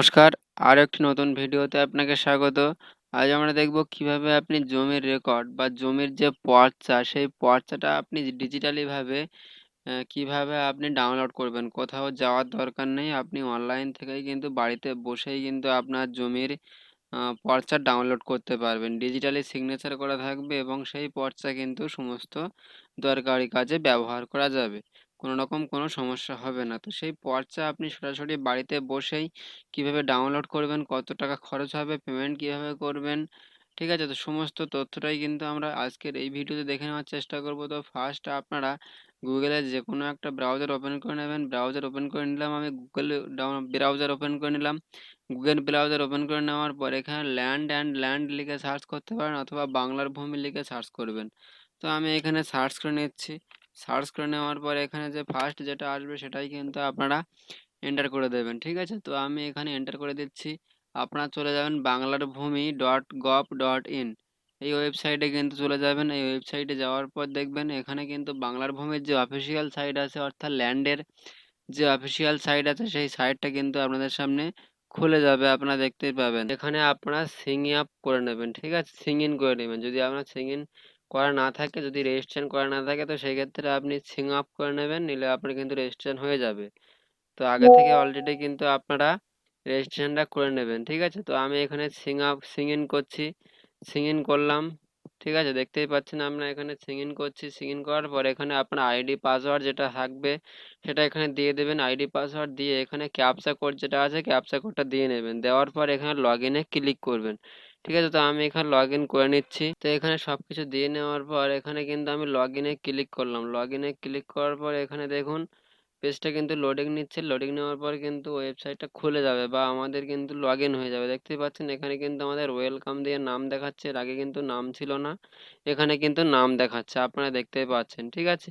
নমস্কার আর একটি নতুন ভিডিওতে আপনাকে স্বাগত। আজ আমরা দেখব কীভাবে আপনি জমির রেকর্ড বা জমির যে পর্চা, সেই পর্চাটা আপনি ডিজিটালিভাবে কীভাবে আপনি ডাউনলোড করবেন। কোথাও যাওয়ার দরকার নেই, আপনি অনলাইন থেকেই কিন্তু বাড়িতে বসেই কিন্তু আপনার জমির পর্চা ডাউনলোড করতে পারবেন। ডিজিটালি সিগনেচার করা থাকবে এবং সেই পর্চা কিন্তু সমস্ত দরকারি কাজে ব্যবহার করা যাবে। কোনো রকম কোনো সমস্যা হবে না। তো সেই পর্চা আপনি সরাসরি বাড়িতে বসেই কীভাবে ডাউনলোড করবেন, কত টাকা খরচ হবে পেমেন্ট কীভাবে করবেন, ঠিক আছে? তো সমস্ত তথ্যটাই কিন্তু আমরা আজকের এই ভিডিওতে দেখে নেওয়ার চেষ্টা করব। তো ফার্স্ট আপনারা গুগলে যে কোনো একটা ব্রাউজার ওপেন করে নেবেন। ব্রাউজার ওপেন করে নিলাম আমি গুগল ডাউন ব্রাউজার ওপেন করে নিলাম। গুগল ব্রাউজার ওপেন করে নেওয়ার পর এখানে ল্যান্ড অ্যান্ড ল্যান্ড লিখে সার্চ করতে পারেন অথবা বাংলার ভূমি লিখে সার্চ করবেন। তো আমি এখানে সার্চ করে নিচ্ছি। সার্চ করে নেওয়ার পর এখানে যে ফার্স্ট যেটা আসবে সেটাই কিন্তু আপনারা এন্টার করে দেবেন, ঠিক আছে? তো আমি এখানে এন্টার করে দিচ্ছি। আপনারা চলে যাবেন বাংলার ভূমি ডট গভ ডট ইন এই ওয়েবসাইটে কিন্তু চলে যাবেন। এই ওয়েবসাইটে যাওয়ার পর দেখবেন এখানে কিন্তু বাংলার ভূমির যে অফিসিয়াল সাইট আছে, অর্থাৎ ল্যান্ডের যে অফিসিয়াল সাইট আছে, সেই সাইটটা কিন্তু আপনাদের সামনে খুলে যাবে, আপনারা দেখতেই পাবেন। এখানে আপনারা সিং আপ করে নেবেন, ঠিক আছে? সিং ইন করে নেবেন। যদি আপনার সিং ইন করা না থাকে যদি রেজিস্ট্রেশন করা না থাকে তো সেই ক্ষেত্রে আপনি সিং আপ করে নেবেন নিলে আপনার কিন্তু রেজিস্ট্রেশন হয়ে যাবে। তো আগে থেকে অলরেডি কিন্তু আপনারা রেজিস্ট্রেশনটা করে নেবেন ঠিক আছে? তো আমি এখানে সিং আপ সিং ইন করছি। সিং ইন করলাম ঠিক আছে? দেখতেই পাচ্ছেন আমরা এখানে সিং ইন করছি। সিং ইন করার পর এখানে আপনার আইডি পাসওয়ার্ড যেটা থাকবে সেটা এখানে দিয়ে দেবেন। আইডি পাসওয়ার্ড দিয়ে এখানে ক্যাপচা কোড যেটা আছে ক্যাপচা কোডটা দিয়ে নেবেন। দেওয়ার পর এখানে লগ ইনে ক্লিক করবেন। ঠিক আছে, তো আমি এখানে লগ ইন করে নিচ্ছি। তো এখানে সব কিছু দিয়ে নেওয়ার পর এখানে কিন্তু আমি লগ ইনে ক্লিক করলাম। লগ ইনে ক্লিক করার পর এখানে দেখুন পেজটা কিন্তু লোডিং নিচ্ছে। লোডিং নেওয়ার পর কিন্তু ওয়েবসাইটটা খুলে যাবে বা আমাদের কিন্তু লগ ইন হয়ে যাবে। দেখতেই পাচ্ছেন, এখানে কিন্তু আমাদের ওয়েলকাম দিয়ে নাম দেখাচ্ছে। এর আগে কিন্তু নাম ছিল না, এখানে কিন্তু নাম দেখাচ্ছে। আপনারা দেখতেই পাচ্ছেন, ঠিক আছে?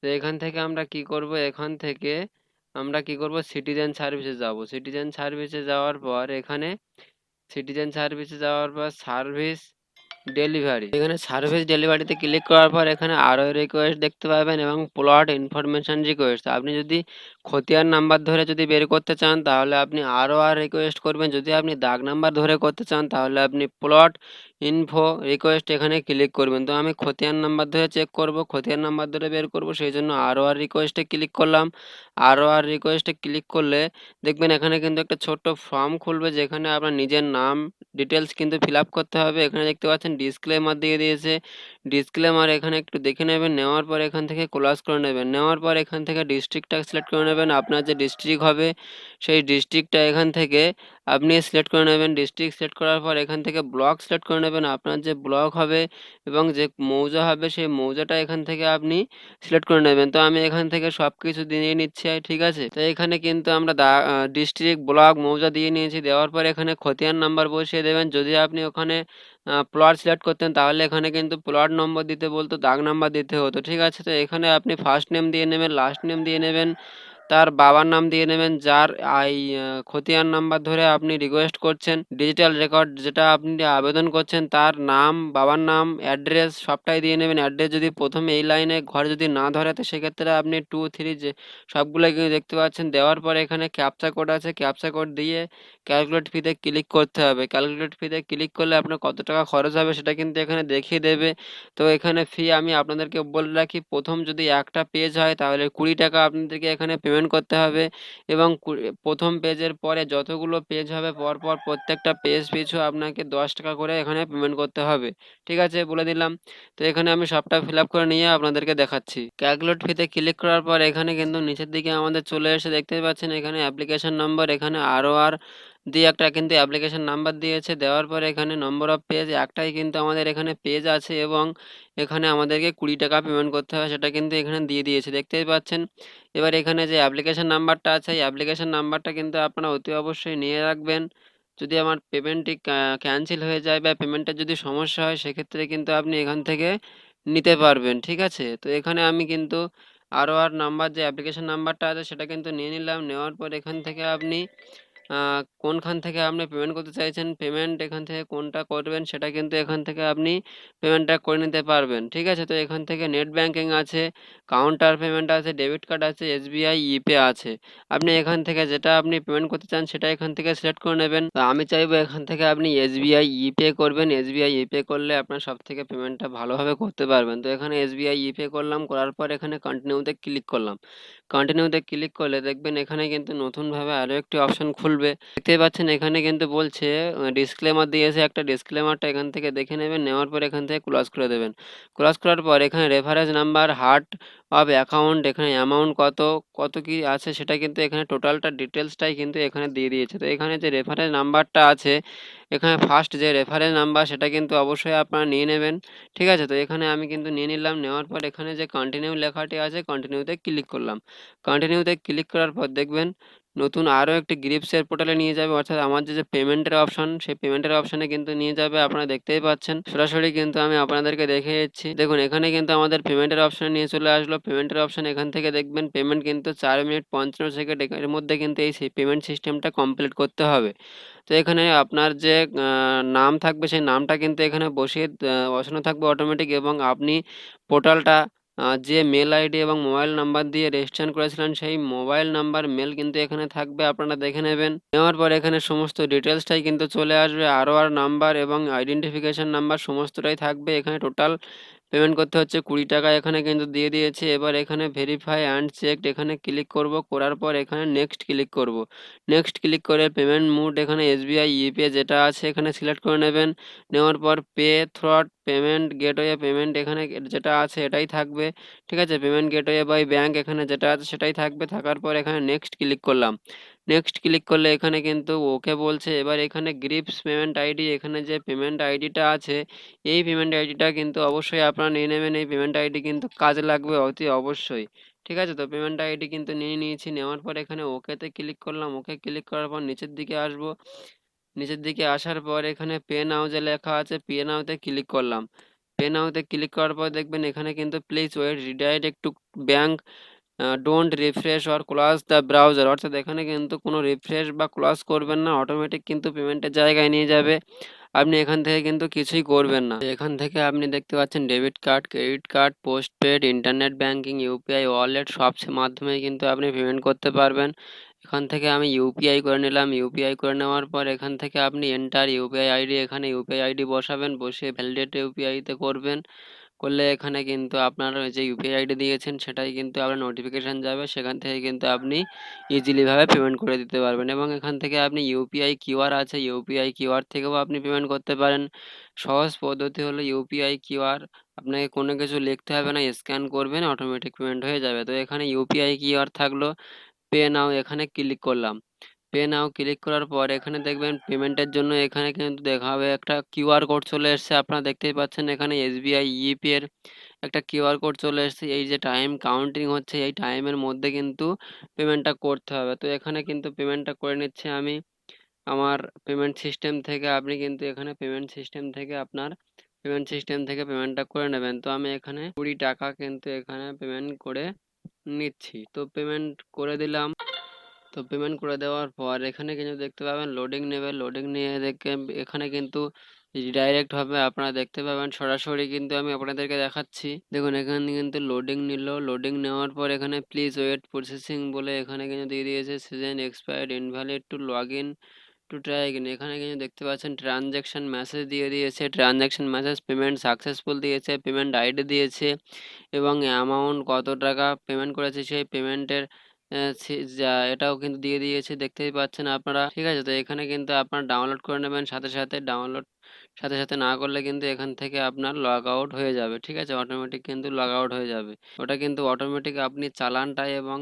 তো এখান থেকে আমরা কি করব? এখান থেকে আমরা কি করব? সিটিজেন সার্ভিসে যাব। সিটিজেন সার্ভিসে যাওয়ার পর এখানে সিটিজেন সার্ভিসে যাওয়ার পর সার্ভিস ডেলিভারি এখানে সার্ভিস ডেলিভারিতে ক্লিক করার পর এখানে আরও রিকোয়েস্ট দেখতে পাবেন এবং প্লট ইনফরমেশান রিকোয়েস্ট আপনি যদি খতিয়ান নাম্বার ধরে যদি বের করতে চান, তাহলে আপনি আরও আর রিকোয়েস্ট করবেন। যদি আপনি দাগ নাম্বার ধরে করতে চান, তাহলে আপনি প্লট ইনফো রিকোয়েস্ট এখানে ক্লিক করবেন। তো আমি খতিয়ান নাম্বার ধরে চেক করব, খতিয়ান নাম্বার ধরে বের করব, সেই জন্য আরও আর রিকোয়েস্টে ক্লিক করলাম। আরও আর রিকোয়েস্টে ক্লিক করলে দেখবেন এখানে কিন্তু একটা ছোট্ট ফর্ম খুলবে, যেখানে আপনার নিজের নাম ডিটেলস কিন্তু ফিল করতে হবে। এখানে দেখতে পাচ্ছেন ডিসক্লেমার দিয়ে দিয়েছে। ডিসক্লেমার এখানে একটু দেখে নেবেন, নেওয়ার পর এখান থেকে ক্লোজ করে নেবেন। নেওয়ার পর এখান থেকে ডিস্ট্রিক্টটা সিলেক্ট করে আপনার যে ডিস্ট্রিক্ট হবে সেই ডিস্ট্রিক্টটা এখান থেকে আপনি সিলেক্ট করে নেবেন ডিস্ট্রিক্ট সিলেক্ট করার পর এখান থেকে ব্লক সিলেক্ট করে নেবেন। আপনার যে ব্লক হবে এবং যে মৌজা হবে, সেই মৌজাটা এখান থেকে আপনি সিলেক্ট করে নেবেন। তো আমি এখান থেকে সব কিছু দিয়ে নিচ্ছি, ঠিক আছে? তো এখানে কিন্তু আমরা ডিস্ট্রিক্ট ব্লক মৌজা দিয়ে নিয়েছি। দেওয়ার পর এখানে খতিয়ান নাম্বার বসিয়ে দেবেন। যদি আপনি ওখানে প্লট সিলেক্ট করতেন, তাহলে এখানে কিন্তু প্লট নম্বর দিতে বলতো, দাগ নাম্বার দিতে হতো, ঠিক আছে? তো এখানে আপনি ফার্স্ট নেম দিয়ে নেবেন লাস্ট নেম দিয়ে নেবেন, তার বাবার নাম দিয়ে নেবেন, যার আই খতিয়ান নাম্বার ধরে আপনি রিকোয়েস্ট করছেন ডিজিটাল রেকর্ড যেটা আপনি আবেদন করছেন, তার নাম, বাবার নাম অ্যাড্রেস সবটাই দিয়ে নেবেন। অ্যাড্রেস যদি প্রথমে এই লাইনে ঘর যদি না ধরে, তো সেক্ষেত্রে আপনি টু থ্রি যে সবগুলো কিন্তু দেখতে পাচ্ছেন। দেওয়ার পরে এখানে ক্যাপচা কোড আছে। ক্যাপচা কোড দিয়ে ক্যালকুলেট ফিতে ক্লিক করতে হবে। ক্যালকুলেট ফিতে ক্লিক করলে আপনার কত টাকা খরচ হবে সেটা কিন্তু এখানে দেখিয়ে দেবে। তো এখানে ফি আমি আপনাদেরকে বলে রাখি, প্রথম যদি একটা পেজ হয়, তাহলে কুড়ি টাকা আপনাদেরকে এখানে পেমেন্ট করতে হবে। এবং প্রথম পেজের পরে যতগুলো পেজ হবে। পরপর প্রত্যেকটা পেজ পিছু আপনাকে দশ টাকা করে এখানে পেমেন্ট করতে হবে। ঠিক আছে? বলে দিলাম। তো এখানে আমি সবটা ফিল আপ করে নিয়ে আপনাদেরকে দেখাচ্ছি। ক্যালকুলেট ফিতে ক্লিক করার পর এখানে কিন্তু নিচের দিকে আমাদের চলে এসে দেখতে পাচ্ছেন, এখানে অ্যাপ্লিকেশন নম্বর এখানে আরও আর দিয়ে একটা কিন্তু অ্যাপ্লিকেশন নাম্বার দিয়েছে, দেওয়ার পরে এখানে নম্বর অফ পেজ একটাই কিন্তু আমাদের এখানে পেজ আছে এবং এখানে আমাদেরকে কুড়ি টাকা পেমেন্ট করতে হবে সেটা কিন্তু এখানে দিয়ে দিয়েছে, দেখতেই পাচ্ছেন? এবার এখানে যে অ্যাপ্লিকেশন নাম্বারটা আছে, এই অ্যাপ্লিকেশন নাম্বারটা কিন্তু আপনারা অতি অবশ্যই নিয়ে রাখবেন। যদি আমার পেমেন্টটি ক্যান্সেল হয়ে যায় বা পেমেন্টের যদি সমস্যা হয়, সেক্ষেত্রে কিন্তু আপনি এখান থেকে নিতে পারবেন, ঠিক আছে? তো এখানে আমি কিন্তু আরও আর নাম্বার যে অ্যাপ্লিকেশন নাম্বারটা আছে, সেটা কিন্তু নিয়ে নিলাম, নেওয়ার পর এখান থেকে আপনি কোনখান থেকে আপনি পেমেন্ট করতে চাইছেন পেমেন্ট এখান থেকে কোনটা করবেন সেটা কিন্তু এখান থেকে আপনি পেমেন্টটা করে নিতে পারবেন। ঠিক আছে? তো এখান থেকে নেট ব্যাঙ্কিং আছে কাউন্টার পেমেন্ট আছে ডেবিট কার্ড আছে এসবিআই ইপে আছে। আপনি এখান থেকে যেটা আপনি পেমেন্ট করতে চান সেটা এখান থেকে সিলেক্ট করে নেবেন। তো আমি চাইব এখান থেকে আপনি এসবিআই ইপে করবেন। এসবিআই ইপে করলে আপনার সব থেকে পেমেন্টটা ভালোভাবে করতে পারবেন। তো এখানে এসবিআই ইপে করলাম, করার পর এখানে কন্টিনিউতে ক্লিক করলাম। কন্টিনিউতে ক্লিক করলে দেখবেন এখানে কিন্তু নতুনভাবে আরও একটি অপশন খুলবে। দেখতে পাচ্ছেন এখানে কিন্তু বলছে ডিসক্লেমার দিয়েছে একটা ডিসক্লেমারটা এখান থেকে দেখে নেবেন, নেওয়ার পর এখান থেকে ক্লোজ করে দেবেন। ক্লোজ করার পর এখানে reference number head of account এখানে অ্যামাউন্ট কত কত কি আছে সেটা কিন্তু এখানে টোটালটা ডিটেলসটাই কিন্তু এখানে দিয়ে দিয়েছে। তো এখানে যে রেফারেন্স নাম্বারটা আছে, এখানে ফার্স্ট যে রেফারেন্স নাম্বার সেটা কিন্তু অবশ্যই আপনারা নিয়ে নেবেন, ঠিক আছে? তো এখানে আমি কিন্তু নিয়ে নিলাম, নেওয়ার পর এখানে যে কন্টিনিউ লেখাটি আছে কন্টিনিউতে ক্লিক করলাম। কন্টিনিউতে ক্লিক করার পর দেখবেন নতুন আরও একটি গ্রিপসের পোর্টালে নিয়ে যাবে। অর্থাৎ আমার যে পেমেন্টের অপশন সেই পেমেন্টের অপশানে কিন্তু নিয়ে যাবে। আপনারা দেখতেই পাচ্ছেন। সরাসরি কিন্তু আমি আপনাদেরকে দেখে যাচ্ছি দেখুন, এখানে কিন্তু আমাদের পেমেন্টের অপশানে নিয়ে চলে আসলো। পেমেন্টের অপশান এখান থেকে দেখবেন পেমেন্ট কিন্তু চার মিনিট পঞ্চান্ন সেকেন্ড এর মধ্যে কিন্তু এই পেমেন্ট সিস্টেমটা কমপ্লিট করতে হবে। তো এখানে আপনার যে নাম থাকবে, সেই নামটা কিন্তু এখানে বসিয়ে বসানো থাকবে অটোমেটিক এবং আপনি পোর্টালটা যে মেল আইডি এবং মোবাইল নাম্বার দিয়ে রেজিস্ট্রেশন করেছিলেন, সেই মোবাইল নাম্বার মেল কিন্তু এখানে থাকবে, আপনারা দেখে নেবেন। নেওয়ার পর এখানে সমস্ত ডিটেলসটাই কিন্তু চলে আসবে আরও আর নাম্বার এবং আইডেন্টিফিকেশান নাম্বার সমস্তটাই থাকবে। এখানে টোটাল পেমেন্ট করতে হচ্ছে কুড়ি টাকা, এখানে কিন্তু দিয়ে দিয়েছে। এবার এখানে ভেরিফাই অ্যান্ড চেকড এখানে ক্লিক করব, করার পর এখানে নেক্সট ক্লিক করব। নেক্সট ক্লিক করে পেমেন্ট মুড এখানে এসবিআই ইপে যেটা আছে, এখানে সিলেক্ট করে নেবেন। নেওয়ার পর pay through payment gateway payment এখানে যেটা আছে এটাই থাকবে। ঠিক আছে? পেমেন্ট গেটওয়ে বাই ব্যাঙ্ক এখানে যেটা আছে সেটাই থাকবে। থাকার পর এখানে নেক্সট ক্লিক করলাম। নেক্সট ক্লিক করলে এখানে কিন্তু ওকে বলছে। এবার এখানে গ্রিপস পেমেন্ট আইডি এখানে যে পেমেন্ট আইডিটা আছে, এই পেমেন্ট আইডিটা কিন্তু অবশ্যই আপনারা নিয়ে নেবেন। এই পেমেন্ট আইডি কিন্তু কাজে লাগবে অতি অবশ্যই। ঠিক আছে? তো পেমেন্ট আইডি কিন্তু নিয়ে নিয়েছি। নেওয়ার পর এখানে ওকেতে ক্লিক করলাম। ওকে ক্লিক করার পর নিচের দিকে আসব। নিচের দিকে আসার পর এখানে পে নাও যে লেখা আছে পে নাওতে ক্লিক করলাম। পে নাওতে ক্লিক করার পর দেখবেন এখানে কিন্তু please wait redirect to bank don't refresh or close the browser অর্থাৎ এখানে কিন্তু কোনো রিফ্রেশ বা ক্লোজ করবেন না অটোমেটিক কিন্তু পেমেন্টের জায়গায় নিয়ে যাবে। আপনি এখান থেকে কিন্তু কিছুই করবেন না। এখান থেকে আপনি দেখতে পাচ্ছেন debit card credit card postpaid internet banking UPI wallet সব মাধ্যমে কিন্তু আপনি পেমেন্ট করতে পারবেন। এখান থেকে আমি ইউপিআই করে নিলাম। ইউপিআই করে নেওয়ার পর এখান থেকে আপনি এন্টার ইউপিআই আইডি এখানে ইউপিআই আইডি বসাবেন, বসে ভ্যালিডেট ইউপিআইতে করবেন। করলে এখানে কিন্তু আপনার যে ইউপিআই আইডি দিয়েছেন, সেটাই কিন্তু আপনার নোটিফিকেশান যাবে। সেখান থেকে কিন্তু আপনি ইজিলিভাবে পেমেন্ট করে দিতে পারবেন এবং এখান থেকে আপনি ইউপিআই কিউআর আছে ইউপিআই কিউআর থেকেও আপনি পেমেন্ট করতে পারেন। সহজ পদ্ধতি হলো ইউপিআই কিউআর আপনাকে কোনো কিছু লিখতে হবে না স্ক্যান করবেন অটোমেটিক পেমেন্ট হয়ে যাবে। তো এখানে ইউপিআই কিউআর থাকল পে নাও এখানে ক্লিক করলাম। পে নাও ক্লিক করার পর এখানে দেখবেন পেমেন্টের জন্য এখানে কিন্তু দেখা হবে একটা কিউআর কোড চলে এসছে। আপনারা দেখতেই পাচ্ছেন এখানে এসবিআই ইপি এর একটা কিউআর কোড চলে এসছে। এই যে টাইম কাউন্টিং হচ্ছে, এই টাইমের মধ্যে কিন্তু পেমেন্টটা করতে হবে। তো এখানে কিন্তু পেমেন্টটা করে নিচ্ছে আমি। আমার পেমেন্ট সিস্টেম থেকে আপনি কিন্তু এখানে পেমেন্ট সিস্টেম থেকে আপনার পেমেন্ট সিস্টেম থেকে পেমেন্টটা করে নেবেন। তো আমি এখানে কুড়ি টাকা কিন্তু এখানে পেমেন্ট করে নিচ্ছি। তো পেমেন্ট করে দিলাম। তো পেমেন্ট করে দেওয়ার পর এখানে কিন্তু দেখতে পাবেন লোডিং নেবে লোডিং নিয়ে দেখে এখানে কিন্তু ডাইরেক্ট হবে আপনারা দেখতে পাবেন। সরাসরি কিন্তু আমি আপনাদেরকে দেখাচ্ছি। দেখুন, এখানে কিন্তু লোডিং নিল। লোডিং নেওয়ার পর এখানে প্লিজ ওয়েট প্রসেসিং বলে এখানে কিন্তু দিয়ে দিয়েছে। Session expired invalid to log in to try again এখানে কিন্তু দেখতে পাচ্ছেন ট্রানজ্যাকশন মেসেজ দিয়ে দিয়েছে। ট্রানজ্যাকশন মেসেজ পেমেন্ট সাকসেসফুল দিয়েছে পেমেন্ট আইডি দিয়েছে এবং অ্যামাউন্ট কত টাকা পেমেন্ট করেছে সেই পেমেন্টের যা, এটাও কিন্তু দিয়ে দিয়েছে, দেখতেই পাচ্ছেন আপনারা। ঠিক আছে, তো এখানে কিন্তু আপনারা ডাউনলোড করে নেবেন, সাথে সাথে ডাউনলোড সাথে সাথে না করলে কিন্তু এখান থেকে আপনার লগ আউট হয়ে যাবে, ঠিক আছে? অটোমেটিক কিন্তু লগ আউট হয়ে যাবে। ওটা কিন্তু অটোমেটিক আপনি চালানটা এবং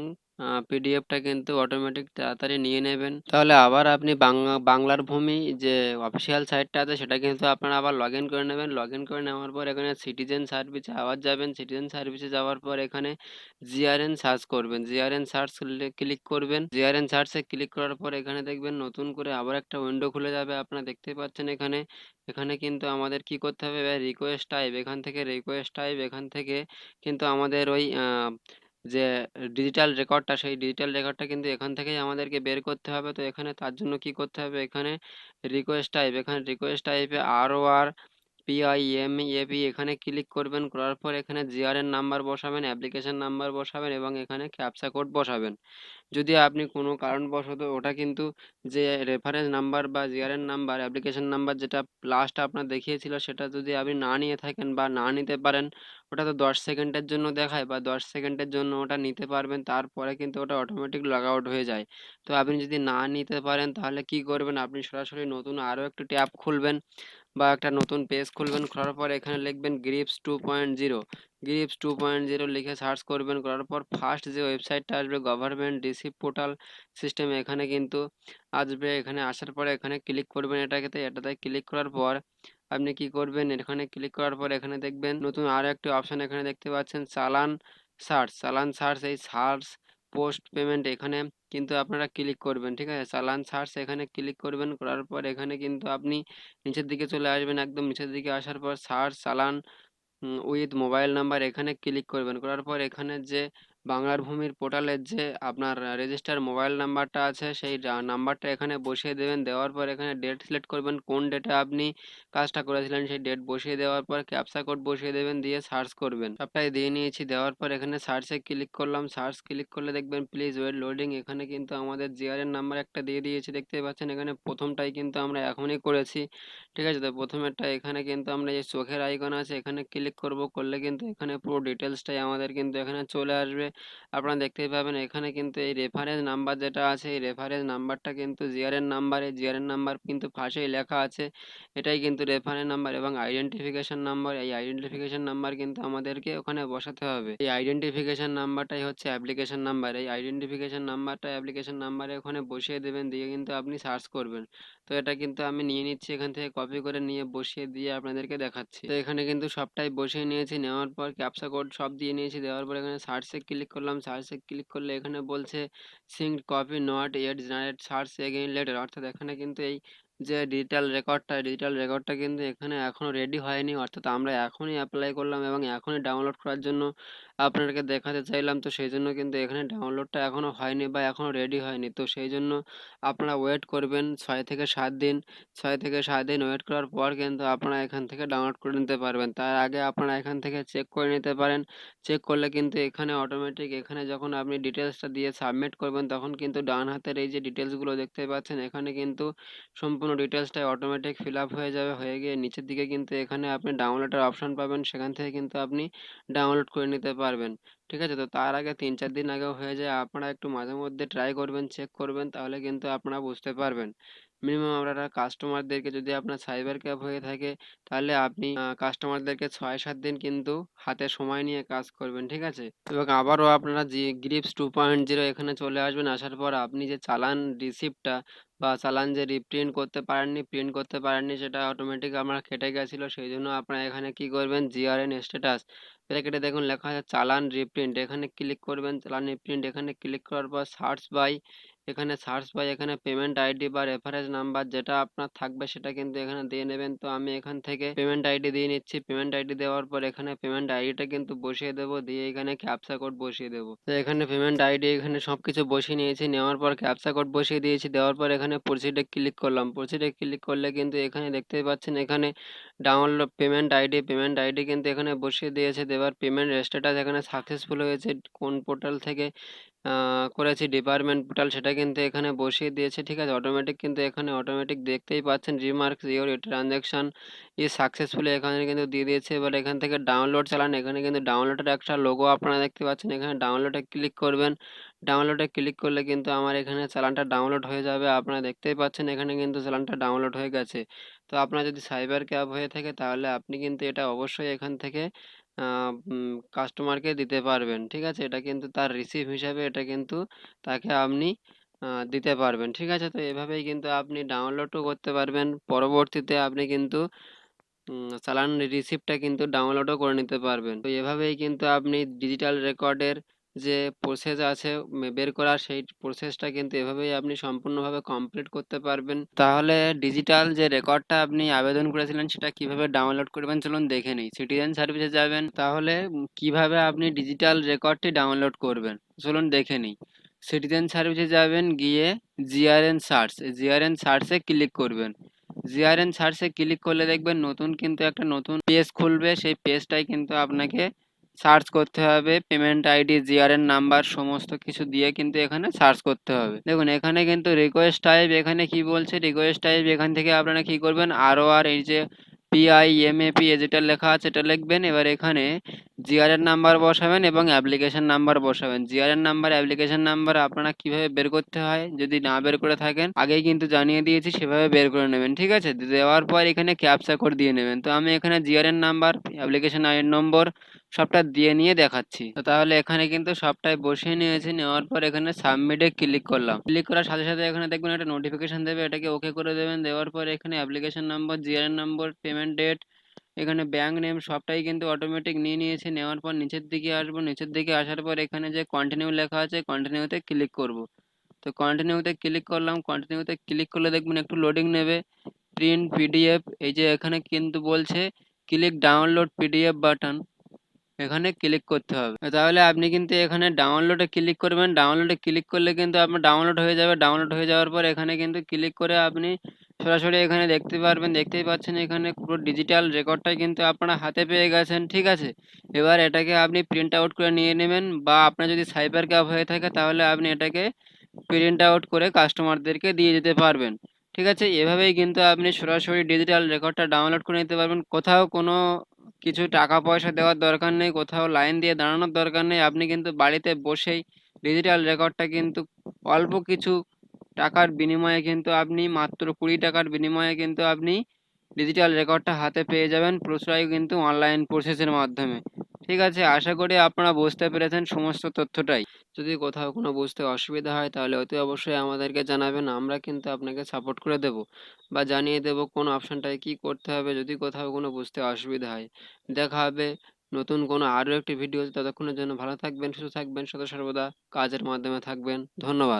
পিডিএফটা কিন্তু অটোমেটিক তাড়াতাড়ি নিয়ে নেবেন। তাহলে আবার আপনি বাংলা, বাংলার ভূমি যে অফিসিয়াল সাইটটা আছে, সেটা কিন্তু আপনারা আবার লগ ইন করে নেবেন। লগ ইন করে নেওয়ার পর এখানে সিটিজেন সার্ভিসে আবার যাবেন। সিটিজেন সার্ভিসে যাওয়ার পর এখানে জিআরএন সার্চ করবেন। জিআরএন সার্চ ক্লিক করবেন। জিআরএন সার্চে ক্লিক করার পর এখানে দেখবেন নতুন করে আবার একটা উইন্ডো খুলে যাবে। আপনারা দেখতে পাচ্ছেন এখানে এখানে কিন্তু আমাদের কি করতে হবে? রিকোয়েস্ট টাইপ এখান থেকে রিকোয়েস্ট টাইপ এখান থেকে কিন্তু আমাদের ওই যে ডিজিটাল রেকর্ডটা সেই ডিজিটাল রেকর্ডটা কিন্তু এখান থেকেই আমাদেরকে বের করতে হবে। তো এখানে তার জন্য কি করতে হবে? এখানে রিকোয়েস্ট টাইপ এখানে রিকোয়েস্ট টাইপে আর ও আর পিআইএমএপি এখানে ক্লিক করবেন, করার পর এখানে জিআরএন নাম্বার বসাবেন অ্যাপ্লিকেশন নাম্বার বসাবেন এবং এখানে ক্যাপসা কোড বসাবেন। যদি আপনি কোনো কারণবশত ওটা কিন্তু যে রেফারেন্স নাম্বার বা জিআরএন নাম্বার অ্যাপ্লিকেশন নাম্বার যেটা লাস্ট আপনার দেখিয়েছিল, সেটা যদি আপনি না নিয়ে থাকেন বা না নিতে পারেন, ওটা তো দশ সেকেন্ডের জন্য দেখায় বা দশ সেকেন্ডের জন্য ওটা নিতে পারবেন, তারপরে কিন্তু ওটা অটোমেটিক লগ আউট হয়ে যায়। তো আপনি যদি না নিতে পারেন, তাহলে কি করবেন? আপনি সরাসরি নতুন আরও একটি ট্যাব খুলবেন। বা একটা নতুন পেজ খুলবেন, খোলার পর এখানে লিখবেন GRIPS two point zero GRIPS two point zero লিখে সার্চ করবেন, করার পর ফার্স্ট যে ওয়েবসাইটটা আসবে গভর্নমেন্ট রিসিভ পোর্টাল সিস্টেম এখানে কিন্তু আসবে। এখানে আসার পরে এখানে ক্লিক করবেন এটাকে এটাতে ক্লিক করার পর আপনি কি করবেন? এখানে ক্লিক করার পর এখানে দেখবেন নতুন আরও একটি অপশান এখানে দেখতে পাচ্ছেন, চালান সার্চ চালান সার্চ এই সার্চ পোস্ট পেমেন্ট এখানে কিন্তু আপনারা ক্লিক করবেন, ঠিক আছে? চালান সার্চ এখানে ক্লিক করবেন, করার পর এখানে কিন্তু আপনি নিচের দিকে চলে আসবেন, একদম নিচের দিকে আসার পর search challan with mobile number এখানে ক্লিক করবেন, করার পর এখানে যে বাংলার ভূমির পোর্টালের যে আপনার রেজিস্টার মোবাইল নাম্বারটা আছে, সেই নাম্বারটা এখানে বসিয়ে দেবেন। দেওয়ার পর এখানে ডেট সিলেক্ট করবেন, কোন ডেটে আপনি কাজটা করেছিলেন, সেই ডেট বসিয়ে দেওয়ার পর ক্যাপসা কোড বসিয়ে দেবেন, দিয়ে সার্চ করবেন। সবটাই দিয়ে নিয়েছি, দেওয়ার পর এখানে সার্চে ক্লিক করলাম। সার্চ ক্লিক করলে দেখবেন, প্লিজ ওয়েট লোডিং। এখানে কিন্তু আমাদের জিআরএন নাম্বার একটা দিয়ে দিয়েছি, দেখতে পাচ্ছেন? এখানে প্রথমটাই কিন্তু আমরা এখনই করেছি। ঠিক আছে? তো প্রথমেরটা এখানে কিন্তু আমরা যে চোখের আইকন আছে, এখানে ক্লিক করব। করলে কিন্তু এখানে পুরো ডিটেলসটাই আমাদের কিন্তু এখানে চলে আসবে। আপনারা দেখতেই পাবেন এখানে কিন্তু এই রেফারেন্স নাম্বার যেটা আছে, এই রেফারেন্স নাম্বারটা কিন্তু জিআরএন নাম্বার জিআরএন নাম্বার কিন্তু ফার্স্টেই লেখা আছে। এটাই কিন্তু রেফারেন্স নাম্বার এবং আইডেন্টিফিকেশন নাম্বার এই আইডেন্টিফিকেশন নাম্বার কিন্তু আমাদেরকে ওখানে বসাতে হবে। এই আইডেন্টিফিকেশন নাম্বারটাই হচ্ছে অ্যাপ্লিকেশন নাম্বার এই আইডেন্টিফিকেশন নাম্বারটা অ্যাপ্লিকেশন নাম্বারে ওখানে বসিয়ে দেবেন, দিয়ে কিন্তু আপনি সার্চ করবেন। তো এটা কিন্তু আমি নিয়ে নিচ্ছি, এখান থেকে কপি করে নিয়ে বসিয়ে দিয়ে আপনাদেরকে দেখাচ্ছি। তো এখানে কিন্তু সবটাই বসিয়ে নিয়েছি, নেওয়ার পর ক্যাপসা কোড সব দিয়ে নিয়েছি, দেওয়ার পর এখানে সার্চে ক্লিক করলাম সার্চে ক্লিক করলে এখানে বলছে sync copy not yet generate search again later অর্থাৎ এখানে কিন্তু এই যে ডিজিটাল রেকর্ডটা ডিজিটাল রেকর্ডটা কিন্তু এখানে এখনও রেডি হয়নি। অর্থাৎ আমরা এখনই অ্যাপ্লাই করলাম এবং এখনই ডাউনলোড করার জন্য আপনাদেরকে দেখাতে চাইলাম। তো সেই জন্য কিন্তু এখানে ডাউনলোডটা এখনও হয়নি বা এখনও রেডি হয়নি। তো সেই জন্য আপনারা ওয়েট করবেন ছয় থেকে সাত দিন। ছয় থেকে সাত দিন ওয়েট করার পর কিন্তু আপনারা এখান থেকে ডাউনলোড করে নিতে পারবেন। তার আগে আপনারা এখান থেকে চেক করে নিতে পারেন। চেক করলে কিন্তু এখানে অটোমেটিক এখানে যখন আপনি ডিটেলসটা দিয়ে সাবমিট করবেন তখন কিন্তু ডান হাতের এই যে ডিটেলসগুলো দেখতে পাচ্ছেন, এখানে কিন্তু সম্পূর্ণ ডিটেলসটাই অটোমেটিক ফিল আপ হয়ে যাবে, হয়ে গিয়ে নিচের দিকে কিন্তু এখানে আপনি ডাউনলোডের অপশান পাবেন। সেখান থেকে কিন্তু আপনি ডাউনলোড করে নিতে পারবেন। ঠিক আছে? তো তার আগে তিন চার দিন আগেও হয়ে যায়, আপনারা একটু মাঝে মধ্যে ট্রাই করবেন চেক করবেন, তাহলে কিন্তু আপনারা বুঝতে পারবেন। মিনিমাম আপনারা কাস্টমারদেরকে যদি আপনার সাইবার ক্যাব হয়ে থাকে, তাহলে আপনি কাস্টমারদেরকে ছয় সাত দিন কিন্তু হাতে সময় নিয়ে কাজ করবেন, ঠিক আছে? এবং আবারও আপনারা যে গ্রিপস টু পয়েন্ট জিরো এখানে চলে আসবেন, আসার পর আপনি যে চালান রিসিপ্টটা বা চালান যে রিপ্রিন্ট করতে পারেননি প্রিন্ট করতে পারেননি, সেটা অটোমেটিক আমার কেটে গেছিল, সেই জন্য আপনারা এখানে কি করবেন? জিআরএন স্ট্যাটাস এটা কেটে দেখুন লেখা আছে চালান রিপ্রিন্ট এখানে ক্লিক করবেন, চালান রিপ্রিন্ট এখানে ক্লিক করার পর সার্চ বাই এখানে সার্চ বাই এখানে পেমেন্ট আইডি বা রেফারেন্স নাম্বার যেটা আপনার থাকবে সেটা কিন্তু এখানে দিয়ে নেবেন। তো আমি এখান থেকে পেমেন্ট আইডি দিয়ে নিচ্ছি। পেমেন্ট আইডি দেওয়ার পর এখানে পেমেন্ট আইডিটা কিন্তু বসিয়ে দেবো। দিয়ে এখানে ক্যাপসা কোড বসিয়ে দেবো। তো এখানে পেমেন্ট আইডি এখানে সব কিছু বসিয়ে নিয়েছি। নেওয়ার পর ক্যাপসা কোড বসিয়ে দিয়েছি। দেওয়ার পর এখানে প্রসিডে ক্লিক করলাম। প্রসিডে ক্লিক করলে কিন্তু এখানে দেখতেই পাচ্ছেন এখানে download payment ID payment ID কিন্তু এখানে বসিয়ে দিয়েছে। দেওয়ার পেমেন্ট স্ট্যাটাস এখানে সাকসেসফুল হয়েছে। কোন পোর্টাল থেকে করেছি। ডিপার্টমেন্ট পোর্টাল সেটা কিন্তু এখানে বসিয়ে দিয়েছে। ঠিক আছে? অটোমেটিক কিন্তু এখানে অটোমেটিক দেখতেই পাচ্ছেন। Remarks your transaction is successfully এখানে কিন্তু দিয়ে দিয়েছে। এবার এখান থেকে ডাউনলোড চালান। এখানে কিন্তু ডাউনলোডের একটা লোগো আপনারা দেখতে পাচ্ছেন। এখানে ডাউনলোডে ক্লিক করবেন। ডাউনলোডে ক্লিক করলে কিন্তু আমার এখানে চালানটা ডাউনলোড হয়ে যাবে। আপনারা দেখতেই পাচ্ছেন এখানে কিন্তু চালানটা ডাউনলোড হয়ে গেছে। তো আপনার যদি সাইবার ক্যাব হয়ে থাকে তাহলে আপনি কিন্তু এটা অবশ্যই এখান থেকে কাস্টমারকে দিতে পারবেন, ঠিক আছে? এটা কিন্তু তার রিসিভ হিসাবে এটা কিন্তু তাকে আপনি দিতে পারবেন, ঠিক আছে? তো এভাবেই কিন্তু আপনি ডাউনলোডও করতে পারবেন। পরবর্তীতে আপনি কিন্তু চালান রিসিপ্টটা কিন্তু ডাউনলোডও করে নিতে পারবেন। তো এভাবেই কিন্তু আপনি ডিজিটাল রেকর্ডের যে প্রসেস আছে বের করার সেই প্রসেসটা কিন্তু এভাবেই আপনি সম্পূর্ণভাবে কমপ্লিট করতে পারবেন। তাহলে ডিজিটাল যে রেকর্ডটা আপনি আবেদন করেছিলেন, সেটা কীভাবে ডাউনলোড করবেন? চলুন দেখে নিই। সিটিজেন সার্ভিসে যাবেন, তাহলে কীভাবে আপনি ডিজিটাল রেকর্ডটি ডাউনলোড করবেন? চলুন দেখে নিই। সিটিজেন সার্ভিসে যাবেন, গিয়ে জিআরএন সার্চ জিআরএন সার্চে ক্লিক করবেন। জিআরএন সার্চে ক্লিক করলে দেখবেন নতুন কিন্তু একটা নতুন পেজ খুলবে। সেই পেজটাই কিন্তু আপনাকে সার্চ করতে হবে, পেমেন্ট আইডি, জিআরএন নাম্বার, সমস্ত কিছু দিয়ে কিন্তু এখানে সার্চ করতে হবে। দেখুন, এখানে কিন্তু রিকোয়েস্ট টাইপ এখানে কি বলছে? রিকোয়েস্ট টাইপ এখান থেকে আপনারা কি করবেন? আরও আর এই যে পিআই এমএপি যেটা লেখা আছে, এটা লিখবেন। এবার এখানে জিআরএন নাম্বার বসাবেন এবং অ্যাপ্লিকেশন নাম্বার বসাবেন। জিআরএন নাম্বার অ্যাপ্লিকেশন নাম্বার আপনারা কীভাবে বের করতে হয়? যদি না বের করে থাকেন, আগেই কিন্তু জানিয়ে দিয়েছি, সেভাবে বের করে নেবেন, ঠিক আছে? দেওয়ার পর এখানে ক্যাপচা কোড দিয়ে নেবেন। তো আমি এখানে GRN number application ID number সবটা দিয়ে নিয়ে দেখাচ্ছি। তো তাহলে এখানে কিন্তু সবটাই বসিয়ে নিয়েছি, নেওয়ার পর এখানে সাবমিটে ক্লিক করলাম। ক্লিক করার সাথে সাথে এখানে দেখবেন একটা নোটিফিকেশন দেবে, এটাকে ওকে করে দেবেন। দেওয়ার পর এখানে application number GRN number payment date এখানে ব্যাঙ্ক নেম সবটাই কিন্তু অটোমেটিক নিয়ে নিয়েছে। নেওয়ার পর নিচের দিকে আসব। নিচের দিকে আসার পর এখানে যে কন্টিনিউ লেখা আছে কন্টিনিউতে ক্লিক করব। তো কন্টিনিউতে ক্লিক করলাম। কন্টিনিউতে ক্লিক করলে দেখবেন একটু লোডিং নেবে। প্রিন্ট পিডিএফ এই যে এখানে কিন্তু বলছে ক্লিক ডাউনলোড পিডিএফ বাটন এখানে ক্লিক করতে হবে। তাহলে আপনি কিন্তু এখানে ডাউনলোডে ক্লিক করবেন। ডাউনলোডে ক্লিক করলে কিন্তু আপনার ডাউনলোড হয়ে যাবে। ডাউনলোড হয়ে যাওয়ার পর এখানে কিন্তু ক্লিক করে আপনি সরাসরি এখানে দেখতে পারবেন। দেখতেই পাচ্ছেন এখানে পুরো ডিজিটাল রেকর্ডটাই কিন্তু আপনারা হাতে পেয়ে গেছেন। ঠিক আছে? এবার এটাকে আপনি প্রিন্ট আউট করে নিয়ে নেবেন বা আপনার যদি সাইবার ক্যাব হয়ে থাকে তাহলে আপনি এটাকে প্রিন্ট আউট করে কাস্টমারদেরকে দিয়ে যেতে পারবেন। ঠিক আছে? এভাবেই কিন্তু আপনি সরাসরি ডিজিটাল রেকর্ডটা ডাউনলোড করে নিতে পারবেন। কোথাও কোনো কিছু টাকা পয়সা দেওয়ার দরকার নেই, কোথাও লাইন দিয়ে দাঁড়ানোর দরকার নেই। আপনি কিন্তু বাড়িতে বসেই ডিজিটাল রেকর্ডটা কিন্তু অল্প কিছু টাকার বিনিময়ে কিন্তু আপনি, মাত্র কুড়ি টাকার বিনিময়ে কিন্তু আপনি ডিজিটাল রেকর্ডটা হাতে পেয়ে যাবেন প্রচুরাই কিন্তু অনলাইন প্রসেসের মাধ্যমে। ঠিক আছে, আশা করি আপনারা বুঝতে পেরেছেন সমস্ত তথ্যটাই। যদি কোথাও কোনো বুঝতে অসুবিধা হয়, তাহলে অতি অবশ্যই আমাদেরকে জানাবেন, আমরা কিন্তু আপনাকে সাপোর্ট করে দেব বা জানিয়ে দেব কোন অপশানটায় কী করতে হবে যদি কোথাও কোনো বুঝতে অসুবিধা হয়। দেখা হবে নতুন কোনো আরও একটি ভিডিও ততক্ষণের জন্য ভালো থাকবেন, সুস্থ থাকবেন, সদা সর্বদা কাজের মাধ্যমে থাকবেন। ধন্যবাদ।